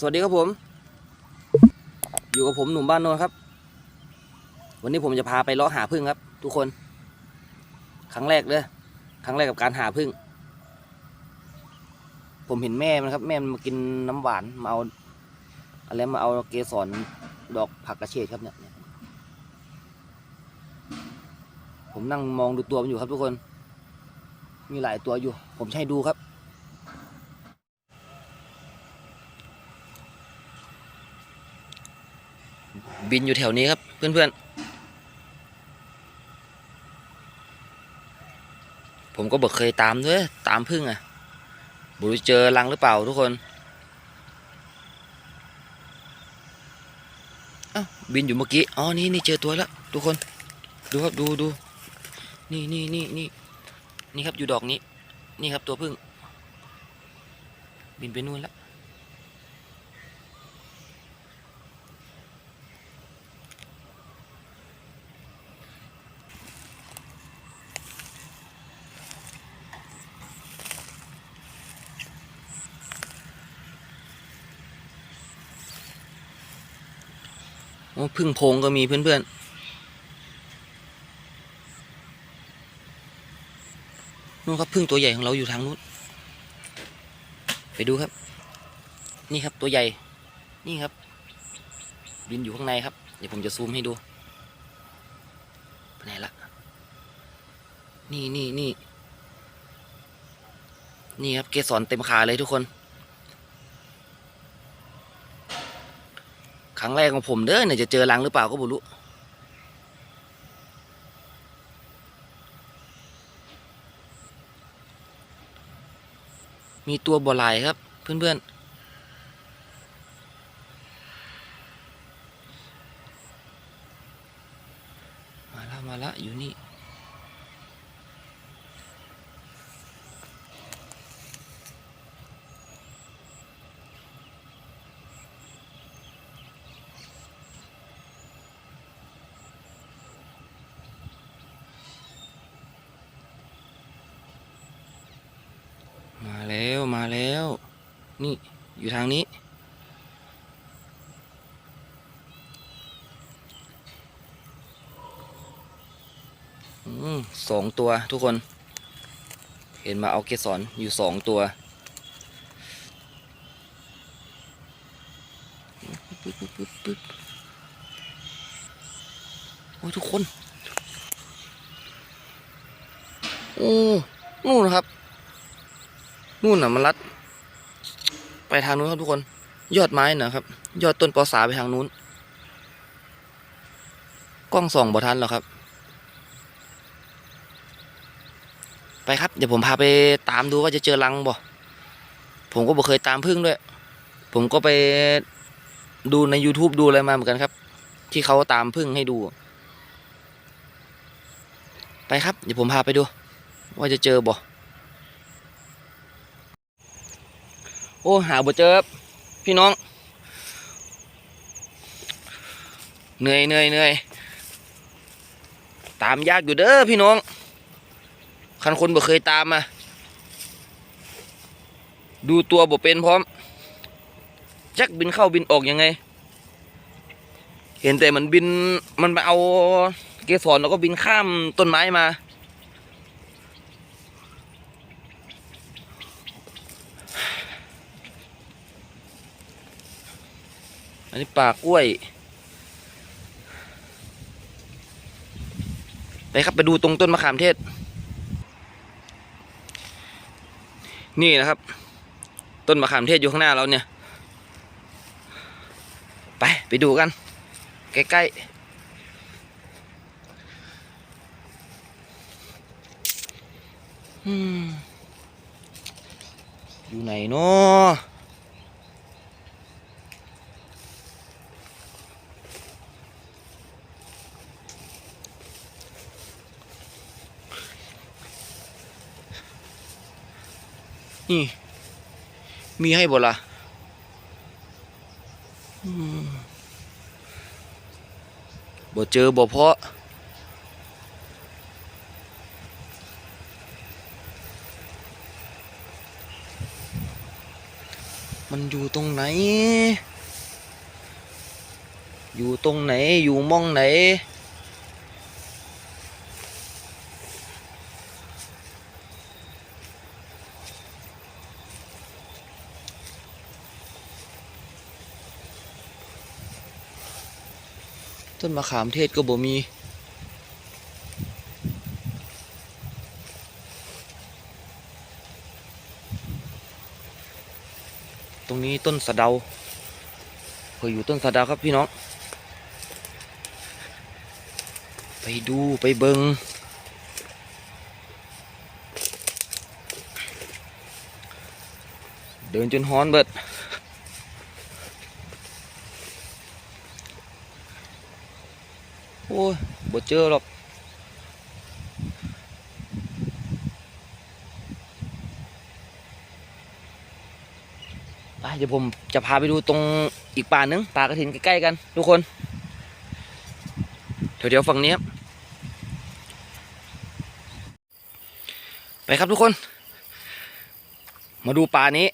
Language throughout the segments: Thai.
สวัสดีครับผม อยู่กับผมหนุ่มบ้านโนนครับ วันนี้ผมจะพาไปเลาะหาพึ่งครับ ทุกคน ครั้งแรกเลยครั้งแรกกับการหาพึ่ง ผมเห็นแม่มันครับ แม่มันมากินน้ำหวานมาเอาอะไรมาเอาเกสรดอกผักกระเฉดครับเนี่ยผมนั่งมองดูตัวมันอยู่ครับทุกคน มีหลายตัวอยู่ ผมให้ดูครับ บินอยู่แถวนี้ครับ เพื่อนๆ ผมก็บอกเคยตามด้วยตามพึ่งอะบุรู้เจอรังหรือเปล่าทุกคนอ้าบินอยู่เมื่อกี้ อ๋อ นี่นี่เจอตัวแล้วทุกคน ดูครับดูดูนี่นี่นี่นี่นี่ครับอยู่ดอกนี้ นี่ครับตัวพึ่ง บินไปนู่นแล้ว พึ่งโพงก็มีเพื่อนๆนู่นครับพึ่งตัวใหญ่ของเราอยู่ทางนู้น ไปดูครับ นี่ครับตัวใหญ่ นี่ครับ บินอยู่ข้างในครับ เดี๋ยวผมจะซูมให้ดูไปไหนละนี่นี่นี่นี่ครับเกสรเต็มขาเลยทุกคน ครั้งแรกของผมเด้อเนี่ยจะเจอรังหรือเปล่าก็ไม่รู้มีตัวบัวลายครับ เพื่อนๆ มาละมาละอยู่นี่ มา แล้ว นี่อยู่ทางนี้ สองตัวทุกคน เห็นมาเอาเกสรอยู่สองตัวโอ้ทุกคน โอ้นู่นนะครับ นู่นน่ะมันลัด ไปทางนู้นครับทุกคน ยอดไม้นะครับ ยอดต้นปอสาไปทางนู้น กล้องส่องบ่ทันหรอครับ ไปครับ เดี๋ยวผมพาไปตามดูว่าจะเจอรังบ่ ผมก็บ่เคยตามพึ่งด้วย ผมก็ไปดูใน YouTube ดูอะไรมาเหมือนกันครับ ที่เขาตามพึ่งให้ดู ไปครับ เดี๋ยวผมพาไปดู ว่าจะเจอบ่ อ้หาบ่เจอครับพี่น้อง เหนื่อยเหนื่อยเหนื่อยตามยากอยู่เด้อพี่น้อง คันคนบ่เคยตามมาดูตัวบ่เป็นพร้อมจักบินเข้าบินออกยังไง เห็นแต่มันบินมันมาเอาเกสรแล้วก็บินข้ามต้นไม้มา อันนี้ป่ากล้วย ไปครับไปดูตรงต้นมะขามเทศ นี่นะครับ ต้นมะขามเทศอยู่ข้างหน้าเราเนี่ย ไปไปดูกัน ใกล้ๆอืมอยู่ไหนเนาะ นี่ มีให้บ่ละ่ะอืมบ่เจอบ่เพาะมันอยู่ตรงไหน อยู่ตรงไหน อยู่มองไหน ต้นมะขามเทศก็บ่มี ตรงนี้ต้นสะเดาเคยอยู่ต้นสะเดาครับพี่น้อง ไปดูไปเบิงเดินจนฮ้อนเบิด โอ้ยบ่เจอหรอกไปเดี๋ยวผมจะพาไปดูตรงอีกป่านึงป่ากระถินใกล้ๆกัน ทุกคนเดี๋ยวเดี๋ยวฝั่งนี้ครับไปครับทุกคน มาดูป่านี้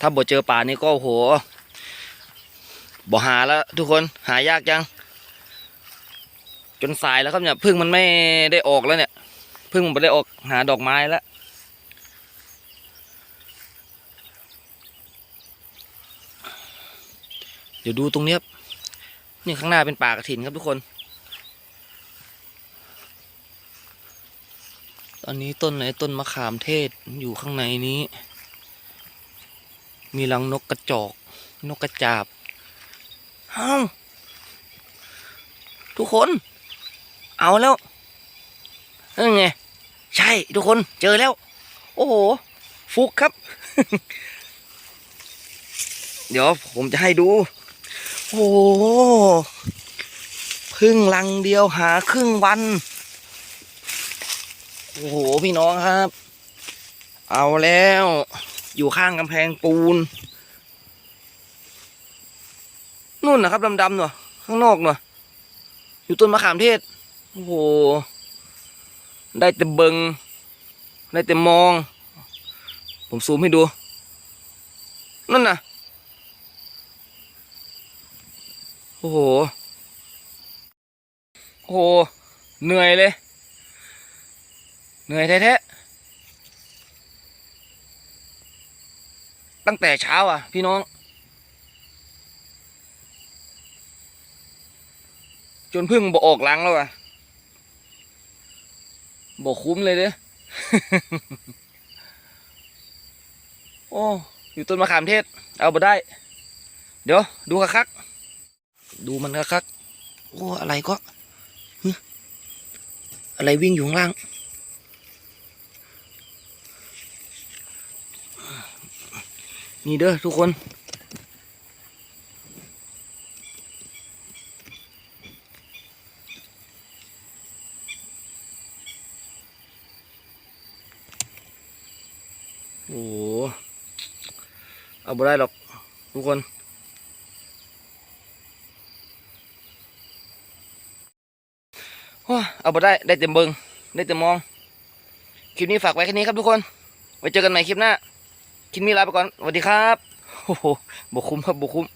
ถ้าบ่เจอป่านี้ก็โห บ่หาแล้วทุกคนหายากจัง จนสายแล้วครับเนี่ยพึ่งมันไม่ได้ออกแล้วเนี่ยพึ่งมันไม่ได้ออกหาดอกไม้แล้วเดี๋ยวดูตรงเนี้ยครับนี่ข้างหน้าเป็นป่ากระถินครับทุกคน ตอนนี้ต้นไหนต้นมะขามเทศอยู่ข้างในนี้ มีรังนกกระจอก นกกระจาบ เอาทุกคน เอาแล้วเออไง ใช่ทุกคนเจอแล้ว โอ้โห ฟุกครับ เดี๋ยวผมจะให้ดู โอ้พึ่งลังเดียวหาครึ่งวัน โอ้โห พี่น้องครับ เอาแล้ว อยู่ข้างกำแพงปูน นู่นนะครับดำๆเนาะข้างนอกเนาะอยู่ต้นมะขามเทศโอ้โหได้แต่เบิงได้แต่มอง ผมซูมให้ดู นั่นน่ะ โอ้โห โอ้โห เหนื่อยเลย เหนื่อยแท้ๆ ตั้งแต่เช้าอะ พี่น้อง จนพึ่งบ่ออกหลังแล้วอะบ่คุ้มเลยเด้อโอ้อยู่ต้นมะขามเทศ เอาบ่ได้ เดี๋ยว ดูคักๆดูมันคักๆโอ้อะไรก็อะไรวิ่งอยู่ข้างล่าง นี่เด้อทุกคน โอ้โหเอา บ่ได้หรอก ทุกคนโอ้ยเอาบ่ได้ ได้เต็มเบิงได้เต็มมอง คลิปนี้ฝากไว้แค่นี้ครับทุกคน ไว้เจอกันใหม่คลิปหน้า คลิปนี้ลาไปก่อนสวัสดีครับ โอ้โหบุคุ้มครับบุคุ้ม